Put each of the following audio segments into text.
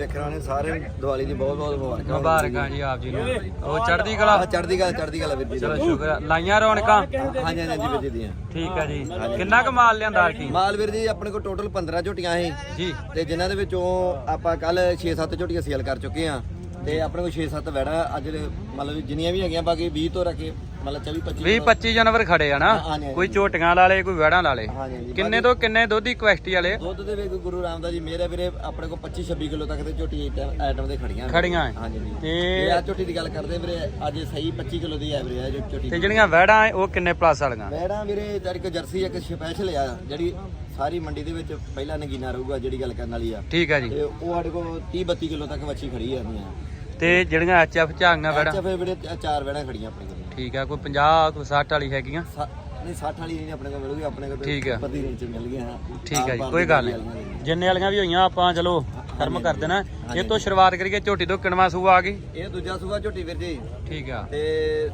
ਵੇਖਣ ਵਾਲੇ ਸਾਰੇ ਦੀਵਾਲੀ ਦੀ ਬਹੁਤ ਬਹੁਤ ਮੁਬਾਰਕਾਂ ਮੁਬਾਰਕਾਂ ਜੀ ਆਪ ਜੀ ਨੂੰ। ਉਹ ਚੜ੍ਹਦੀ ਕਲਾ। ਆ ਚੜ੍ਹਦੀ ਗੱਲ ਚੜ੍ਹਦੀ ਗੱਲ ਵੀਰ ਜੀ। ਚਲੋ ਸ਼ੁਕਰ ਆ। ਲਾਈਆਂ ਰੌਣਕਾਂ? ਹਾਂਜੀ ਹਾਂਜੀ ਹਾਂਜੀ ਵੀਰ ਜੀ ਦੀਆਂ। ਠੀਕ ਆ ਜੀ। ਕਿੰਨਾ ਕੁ ਮਾਲ ਲਿਆਂਦਾ ਕੀ ਮਾਲ ਵੀਰ ਜੀ ਆਪਣੇ ਕੋਲ ਟੋਟਲ 15 ਝੋਟੀਆਂ ਸੀ। ਜੀ। ਤੇ ਜਿਨ੍ਹਾਂ ਦੇ ਵਿੱਚੋਂ ਆਪਾਂ ਕੱਲ 6-7 ਝੋਟੀਆਂ ਸੇਲ ਕਰ ਚੁੱਕੇ ਆ ਤੇ ਆਪਣੇ ਕੋਲ 6-7 ਵੈੜਾ ਅੱਜ ਮਤਲਬ ਜਿੰਨੀਆਂ ਵੀ ਹੈਗੀਆਂ ਬਾਕੀ 20 ਤੋਂ ਰੱਖੇ। ਮਤਲਬ 24-25 20 25 ਜਾਨਵਰ। ਖੜੇ ਆ ਨਾ। ਹਾਂਜੀ। ਕੋਈ ਝੋਟੀਆਂ ਵਾਲੇ ਕੋਈ ਵੜਾਂ ਵਾਲੇ ਹਾਂਜੀ ਹਾਂਜੀ। ਕਿੰਨੇ ਤੋਂ ਕਿੰਨੇ ਦੁੱਧ ਦੀ ਕੁਐਸਟੀ ਵਾਲੇ? ਦੁੱਧ ਦੇ ਵਿੱਚ ਗੁਰੂ ਰਾਮਦਾਸ ਜੀ ਮੇਰੇ ਵੀਰੇ ਆਪਣੇ ਕੋਲ 25-26 ਕਿਲੋ ਤੱਕ ਦੇ ਝੋਟੀ ਆਈਟਮ ਦੇ ਖੜੀਆਂ ਨੇ। ਖੜੀਆਂ ਹੈ। ਹਾਂਜੀ ਜੀ ਤੇ ਇਹ ਆ ਝੋਟੀ ਦੀ ਗੱਲ ਕਰਦੇ ਵੀਰੇ ਅੱਜ ਸਹੀ 25 ਕਿਲੋ ਦੀ ਹੈ ਵੀਰੇ ਇਹ ਜੋ ਝੋਟੀ ਤੇ ਜਿਹੜੀਆਂ ਵੜਾਂ ਉਹ ਕਿੰਨੇ ਪਲੱਸ ਵਾਲੀਆਂ? ਮੈਡਮ ਵੀਰੇ ਜਿਹੜੀ ਇੱਕ ਜਰਸੀ ਇੱਕ ਸਪੈਸ਼ਲ ਆ ਜਿਹੜੀ ਸਾਰੀ ਮੰਡੀ ਦੇ ਵਿੱਚ ਪਹਿਲਾ ਨਗੀਨਾ ਰਹੂਗਾ ਜਿਹੜੀ ਗੱਲ ਕਰਨ ਵਾਲੀ ਆ। ਠੀਕ ਆ ਜੀ। ਤੇ ਉਹ ਸਾਡੇ ਕੋਲ 30 32 ਕਿਲੋ ਤੱਕ ਵੱਛੀ ਖੜੀ ਆ ਆਪਣੀਆਂ। ਤੇ ਜਿਹੜੀਆਂ ਐਚਐਫ ਝਾਂਗੀਆਂ ਵੜਾਂ ਅੱਛਾ ਫਿਰ ਵੀਰੇ ਚਾਰ ਵੈੜਾਂ ਖੜੀਆਂ ਆਪਣੇ ਕੋਲ ਠੀਕ ਆ ਕੋਈ 50 ਕੋਈ 60 ਵਾਲੀ ਹੈਗੀਆਂ? ਸਾ- ਨਹੀਂ 60 ਵਾਲੀ ਨਹੀਂ ਆਪਣੇ ਕੋਲ ਮਿਲੂਗੀ ਆਪਣੇ ਕੋਲ ਠੀਕ ਆ। ਪੱਦੀ ਰੇਂਜ ਚ ਮਿਲ ਗਈਆਂ ਹਾਂ। ਠੀਕ ਆ ਜੀ ਕੋਈ ਗੱਲ ਨਹੀਂ। ਜਿੰਨੇ ਵਾਲੀਆਂ ਵੀ ਹੋਈਆਂ ਆਪਾਂ ਚਲੋ ਕਰਮ ਕਰ ਦੇਣਾ। ਇਹ ਤੋਂ ਸ਼ੁਰੂਆਤ ਕਰੀਏ ਝੋਟੀ ਤੋਂ ਕਿਣਵਾ ਸੂਆ ਆ ਗਈ? ਇਹ ਦੂਜਾ ਸੂਆ ਝੋਟੀ ਵੀਰ ਜੀ। ਠੀਕ ਆ। ਤੇ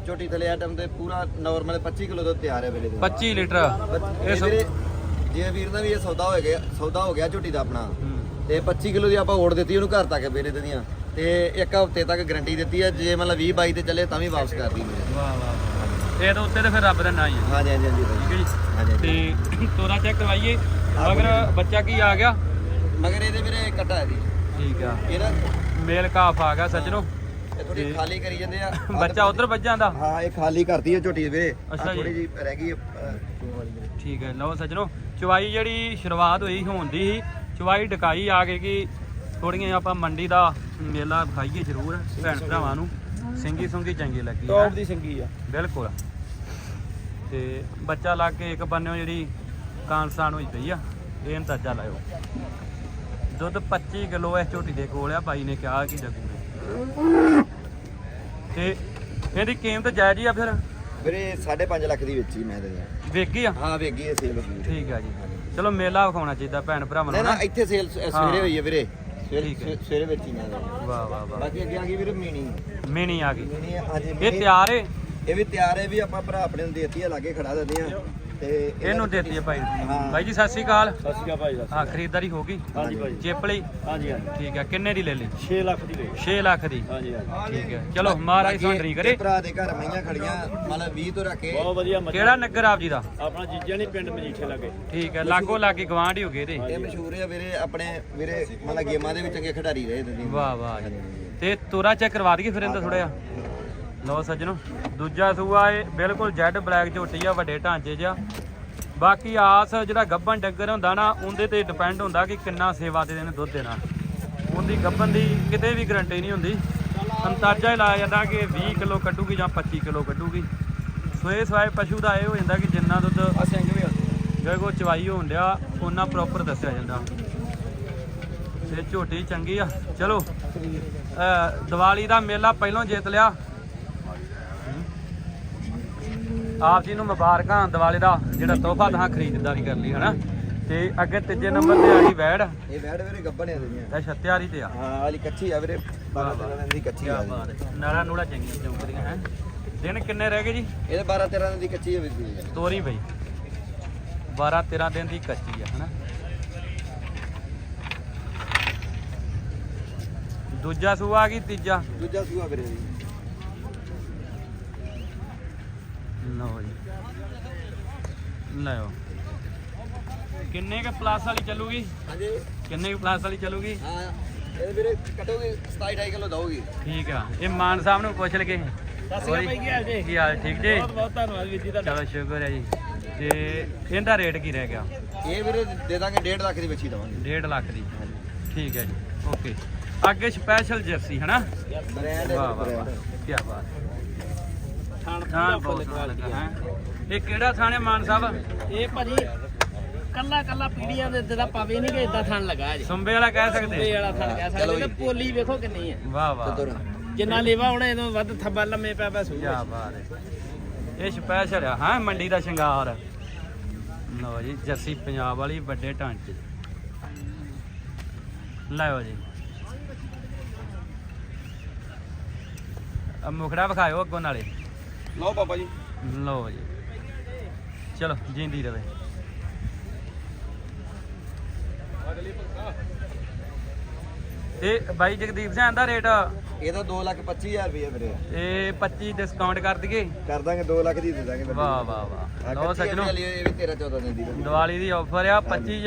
ਝੋਟੀ ਥਲੇ ਆਟਮ ਤੇ ਪੂਰਾ ਨਾਰਮਲ 25 ਕਿਲੋ ਤੋਂ ਤਿਆਰ ਹੈ ਵੀਰੇ ਦੇ 25 ਲੀਟਰ। ਇਹ ਵੀਰੇ ਜੇ ਵੀਰ ਦਾ ਵੀ ਇਹ ਸੌਦਾ ਹੋ ਗਿਆ ਸੌਦਾ ਹੋ ਗਿਆ ਝੋਟੀ ਦਾ ਆਪਣਾ। ਹੂੰ। ਤੇ 25 ਕਿਲੋ ਦੀ ਆਪਾਂ ਓੜ ਦਿੱਤੀ ਉਹਨੂੰ ਘਰ ਤੱਕ ਵੀਰੇ ਦੀਆਂ। ਤੇ ਇੱਕ ਹਫ਼ਤੇ ਤੱਕ ਗਾਰੰਟੀ ਦਿੱਤੀ ਹੈ ਜੇ ਮਤਲਬ 20 22 ਤੇ ਚੱਲੇ ਤਾਂ ਵੀ ਵਾਪਸ ਕਰ ਦਈਏ ਵਾਹ ਵਾਹ ਵਾਹ ਇਹ ਤਾਂ ਉੱਤੇ ਤੇ ਫਿਰ ਰੱਬ ਦਾ ਨਾਂ ਹੀ ਹੈ ਹਾਂਜੀ ਹਾਂਜੀ ਹਾਂਜੀ ਠੀਕ ਹੈ ਜੀ। ਹਾਂਜੀ ਹਾਂਜੀ। ਤੇ ਤੋਰਾ ਚੈੱਕ ਕਰਵਾਈਏ। ਮਗਰ ਬੱਚਾ ਕੀ ਆ ਗਿਆ? ਮਗਰ ਇਹਦੇ ਵੀਰੇ ਕੱਟਾ ਹੈ ਜੀ। ਠੀਕ ਆ। ਇਹਦਾ ਮੇਲ ਕਾਫ ਆ ਗਿਆ ਸੱਜਣੋ। ਇਹ ਥੋੜੀ ਖਾਲੀ ਕਰੀ ਜਾਂਦੇ ਆ। ਬੱਚਾ ਉਧਰ ਵੱਜਾਂ ਦਾ ਹਾਂ ਇਹ ਖਾਲੀ ਕਰਤੀ ਹੈ ਝੋਟੀ ਵੀਰੇ। ਅੱਛਾ ਜੀ। ਥੋੜੀ ਜੀ ਰਹਿ ਗਈ ਹੈ, ਅਹ, ਚੂਹੇ ਵਾਲੀ ਵੀਰੇ। ਠੀਕ ਹੈ ਲਓ ਸੱਜਣੋ। ਚੁਵਾਈ ਜਿਹੜੀ ਸ਼ੁਰੂਆਤ ਹੋਈ ਹੋਣ ਦੀ ਸੀ। ਚੁਵਾਈ ਡਕਾਈ ਆ ਗਈ ਕਿ ਥੋੜੀਆਂ ਆਪਾਂ ਮੰਡੀ ਦਾ ਮੇਲਾ ਖਾਈਏ ਜ਼ਰੂਰ ਭੈਣ ਭਰਾਵਾਂ ਨੂੰ। ਸਿੰਗੀ ਸੁੰਗੀ ਚੰਗੀ ਲੱਗੀ ਹੈ। ਦੀ ਸੰਗੀ ਆ। ਬਿਲਕੁਲ। ਤੇ ਬੱਚਾ ਲਾ ਕੇ ਇੱਕ ਬੰਨਿਓ ਜਿਹੜੀ ਕਾਂਸਾਨ ਹੋਈ ਪਈ ਆ ਇਹ ਅੰਦਾਜ਼ਾ ਲਾਇਓ। ਦੁੱਧ 25 ਕਿਲੋ ਇਸ ਝੋਟੀ ਦੇ ਕੋਲ ਆ ਬਾਈ ਨੇ ਕਿਹਾ ਕਿ ਜੱਗੂ ਨੇ। ਤੇ ਇਹਦੀ ਕੀਮਤ ਜਾਇਜ਼ ਹੀ ਆ ਫਿਰ? ਵੀਰੇ 5.5 ਲੱਖ ਦੀ ਵੇਚੀ ਮੈਂ ਤੇ। ਵੇਗੀ ਆ? ਹਾਂ ਵੇਗੀ ਇਹ ਸੇਲ ਹੋਈ। ਠੀਕ ਆ ਜੀ। ਚਲੋ ਮੇਲਾ ਵਿਖਾਉਣਾ ਚਾਹੀਦਾ ਭੈਣ ਭਰਾਵਾਂ ਨਾ ਨੂੰ ਨਾ ਨਾ। ਇੱਥੇ ਸੇਲ ਸਵੇਰੇ ਹੋਈ ਹੈ ਵੀਰੇ। ਸਵੇਰੇ ਠੀਕ ਹੈ। ਸਵੇਰੇ ਵੇਚੀ ਮੈਂ ਤੇ। ਵਾਹ ਵਾਹ ਵਾਹ। ਬਾਕੀ ਅੱਗੇ ਆ ਗਈ ਵੀਰੇ ਮੀਣੀ। ਮੇਣੀ ਆ ਗਈ। ਮੀਣੀ ਇਹ ਤਿਆਰ ਏ? ਇਹ ਵੀ ਤਿਆਰ ਹੈ ਵੀ ਆਪਾਂ ਭਰਾ ਆਪਣੇ ਨੂੰ ਦੇਤੀ ਹੈ ਲਾਗੇ ਖੜਾ ਦਿੰਦੇ ਆ। ਤੇ ਇਹਨੂੰ ਦੇਤੀ ਹੈ ਭਾਈ ਹਾਂ। ਜੀ ਸਤਿ ਸ੍ਰੀ ਅਕਾਲ। ਸਤਿ ਸ਼੍ਰੀ ਅਕਾਲ ਭਾਈ ਦਾ ਹਾਂ ਖਰੀਦਦਾਰੀ ਹੋ ਗਈ। ਹਾਂਜੀ ਭਾਈ। ਚਿੱਪ ਲਈ ਹਾਂਜੀ ਹਾਂਜੀ। ਠੀਕ ਹੈ ਕਿੰਨੇ ਦੀ ਲੈ ਲਈ? 6 ਲੱਖ ਦੀ ਲਈ। 6 ਲੱਖ ਦੀ। ਹਾਂਜੀ ਹਾਂਜੀ। ਠੀਕ ਹੈ। ਚਲੋ ਮਹਾਰਾਜ ਸੌਂਡਰੀ ਕਰੇ। ਭਰਾ ਦੇ ਘਰ ਮਈਆਂ ਖੜੀਆਂ ਮਤਲਬ 20 ਤੋਂ ਰੱਖ ਬਹੁਤ ਵਧੀਆ ਮੱਝ। ਕਿਹੜਾ ਨਗਰ ਆਪ ਜੀ ਦਾ? ਆਪਣਾ ਜੀਜਾ ਨਹੀਂ ਪਿੰਡ ਮਜੀਠੇ ਲੱਗੇ। ਠੀਕ ਹੈ ਲਾਗੋ ਲਾਗੇ ਗਵਾਂਢ ਹੀ ਹੋ ਗਏ ਇਹਦੇ। ਇਹ ਮਸ਼ਹੂਰ ਹੈ ਵੀਰੇ ਆਪਣੇ ਵੀਰੇ ਮਤਲਬ ਗੇਮਾਂ ਦੇ ਵਿੱਚ ਚੰਗੇ ਖਿਡਾਰੀ ਰਹੇ ਤੇ ਵਾਹ ਵਾਹ ਜੀ। ਤੇ ਤੋਰਾ ਚੈੱਕ ਕਰਵਾ ਦਈਏ ਫਿਰ ਇਹਦਾ ਥੋੜਾ ਜਿਹਾ। ਲਓ ਸੱਜਣੋ, ਦੂਜਾ ਸੂਆ ਇਹ ਬਿਲਕੁਲ ਜੈਡ ਬਲੈਕ ਝੋਟੀ ਆ, ਵੱਡੇ ਢਾਂਚੇ 'ਚ ਆ ਬਾਕੀ ਆਸ ਜਿਹੜਾ ਗੱਬਨ ਡੰਗਰ ਹੁੰਦਾ ਨਾ, ਉਹਦੇ ਤੇ ਡਿਪੈਂਡ ਹੁੰਦਾ ਕਿ ਕਿੰਨਾ ਸੇਵਾ ਦੇ ਦੇਣ ਦੁੱਧ ਦੇਣਾ। ਉਹਦੀ ਗੱਬਨ ਦੀ ਕਿਤੇ ਵੀ ਗਰੰਟੀ ਨਹੀਂ ਹੁੰਦੀ। ਅੰਦਾਜ਼ਾ ਹੀ ਲਾਇਆ ਜਾਂਦਾ ਕਿ 20 ਕਿਲੋ ਕੱਢੂਗੀ ਜਾਂ 25 ਕਿਲੋ ਕੱਢੂਗੀ। ਸੋਏ ਸਵਾਏ ਪਸ਼ੂ ਦਾ ਇਹ ਹੋ ਜਾਂਦਾ ਕਿ ਜਿੰਨਾ ਦੁੱਧ ਸਿੰਘ ਜਿਹੜੇ ਕੋ ਚਵਾਈ ਹੋਣ ਡਿਆ ਉਹਨਾਂ ਪ੍ਰੋਪਰ ਦੱਸਿਆ ਜਾਂਦਾ। ਤੇ ਝੋਟੀ ਚੰਗੀ ਆ। ਚਲੋ ਦੀਵਾਲੀ ਦਾ ਮੇਲਾ ਪਹਿਲੋਂ ਜਿੱਤ ਲਿਆ। ਆਪ ਜੀ ਨੂੰ ਮੁਬਾਰਕਾਂ ਦੀਵਾਲੀ ਦਾ ਜਿਹੜਾ ਤੋਹਫਾ ਤੁਸੀਂ ਖਰੀਦਦਾਰੀ ਕਰ ਲਈ ਹਨਾ? ਤੇ ਅੱਗੇ ਤੀਜੇ ਨੰਬਰ ਤੇ ਆ ਗਈ ਵੈੜ। ਇਹ ਬੈਡ ਵੀਰੇ ਗੱਬਣ ਆ ਦੁਨੀਆ ਤੇ ਛੱਤਿਆਰੀ ਤੇ ਆ। ਹਾਂ ਵਾਲੀ ਕੱਚੀ ਆ ਵੀਰੇ। 12 13 ਦਿਨ ਦੀ ਕੱਚੀ ਆ ਨਾਲਾ ਨੂੜਾ ਚੰਗੀਆਂ ਚੌਂਕਦੀਆਂ ਹੈ? ਦਿਨ ਕਿੰਨੇ ਰਹਿ ਗਏ ਜੀ? ਇਹਦੇ 12 13 ਦਿਨ ਦੀ ਕੱਚੀ ਹੈ ਵੀਰੇ। ਤੋਰੀ ਬਈ। 12 13 ਦਿਨ ਦੀ ਕੱਚੀ ਆ ਹਨਾ? ਦੂਜਾ ਸੂਆ ਆ ਗਈ ਤੀਜਾ? ਦੂਜਾ ਸੂਆ ਵੀਰੇ ਦੀ ਲਓ ਜੀ। ਲਓ। ਕਿੰਨੇ ਕ ਪਲੱਸ ਵਾਲੀ ਚੱਲੂਗੀ? ਹਾਂਜੀ। ਕਿੰਨੇ ਕ ਪਲੱਸ ਵਾਲੀ ਚੱਲੂਗੀ? ਹਾਂ। ਇਹ ਵੀਰੇ ਕਟੋਗੇ 27 28 ਕਿਲੋ ਦਊਗੀ। ਠੀਕ ਆ। ਇਹ ਮਾਨ ਸਾਹਿਬ ਨੂੰ ਪੁੱਛ ਲਗੇ ਸਤਿ ਸ਼੍ਰੀ ਅਕਾਲ ਭਾਈ ਕੀ ਹਾਲ ਜੀ? ਕੀ ਹਾਲ ਠੀਕ ਜੀ? ਬਹੁਤ ਬਹੁਤ ਧੰਨਵਾਦ ਵੀਰ ਜੀ ਤੁਹਾਡਾ। ਚਲੋ ਸ਼ੁਕਰ ਹੈ ਜੀ। ਤੇ ਇਹਦਾ ਰੇਟ ਕੀ ਰਹਿ ਗਿਆ? ਇਹ ਵੀਰੇ ਦੇ ਦਾਂਗੇ 1.5 ਲੱਖ ਦੀ ਬੱਚੀ ਦਵਾਂਗੇ। 1.5 ਲੱਖ ਦੀ। ਠੀਕ ਹੈ ਜੀ। ਓਕੇ। ਅੱਗੇ ਸਪੈਸ਼ਲ ਜਰਸੀ ਹਨਾ? ਬ੍ਰਾਂਡ ਵਾਹ ਵਾਹ ਵਾਹ। ਕੀ ਬਾਤ ਥਾਣ ਥਾਣ ਬਹੁਤ ਸੋਹਣਾ ਲੱਗਾ ਹੈ। ਇਹ ਕਿਹੜਾ ਥਾਣ ਹੈ ਮਾਨ ਸਾਹਿਬ? ਇਹ ਭਾਜੀ ਕੱਲਾ ਕੱਲਾ ਪੀੜੀਆਂ ਦੇ ਇਦਾਂ ਪਾਵੇ ਨਹੀਂ ਕਿ ਇਦਾਂ ਥਣ ਲਗਾ ਜੀ। ਸੁੰਬੇ ਵਾਲਾ ਕਹਿ ਇਹ ਸਕਦੇ ਵਾਲਾ ਥਣ ਕਹਿ ਚਲੋ ਸਕਦੇ ਤੇ ਜੀ। ਪੋਲੀ ਵੇਖੋ ਕਿੰਨੀ ਹੈ। ਵਾਹ ਵਾਹ। ਜਿੰਨਾ ਲੇਵਾ ਹੋਣਾ ਇਹਦੋਂ ਵੱਧ ਥੱਬਾ ਲੰਮੇ ਪਿਆ ਪਿਆ ਸੂ ਕੀ ਬਾਤ ਹੈ। ਇਹ ਸਪੈਸ਼ਲ ਆ ਹਾਂ ਮੰਡੀ ਦਾ ਸ਼ਿੰਗਾਰ। ਲਓ ਜੀ ਜਰਸੀ ਪੰਜਾਬ ਵਾਲੀ ਵੱਡੇ ਢਾਂਚੇ ਲਓ ਜੀ। ਆ ਮੁਖੜਾ ਵਿਖਾਇਓ ਅੱਗੋਂ ਨਾਲੇ। ਲਓ ਬਾਬਾ ਜੀ। ਲਓ ਜੀ। ਚਲੋ ਜਿੰਦੀ ਰਵੇ। ਤੇ ਬਾਈ ਜਗਦੀਪ ਸਿੰਘ ਦਾ ਰੇਟ? ਇਹਦਾ 225000 ਰੁਪਏ ਵੀਰੇ। ਇਹ 25 ਡਿਸਕਾਊਂਟ ਕਰ ਦਈਏ? ਕਰ ਦਾਂਗੇ 2 ਲੱਖ ਦੀ ਦੇ ਦਾਂਗੇ। ਵਾਹ ਵਾਹ ਵਾਹ। ਲਓ ਸੱਜਣੋ। ਇਹ ਵੀ 13 14 ਦਿਨ ਦੀ। ਦੀਵਾਲੀ ਦੀ ਆਫਰ ਆ 25000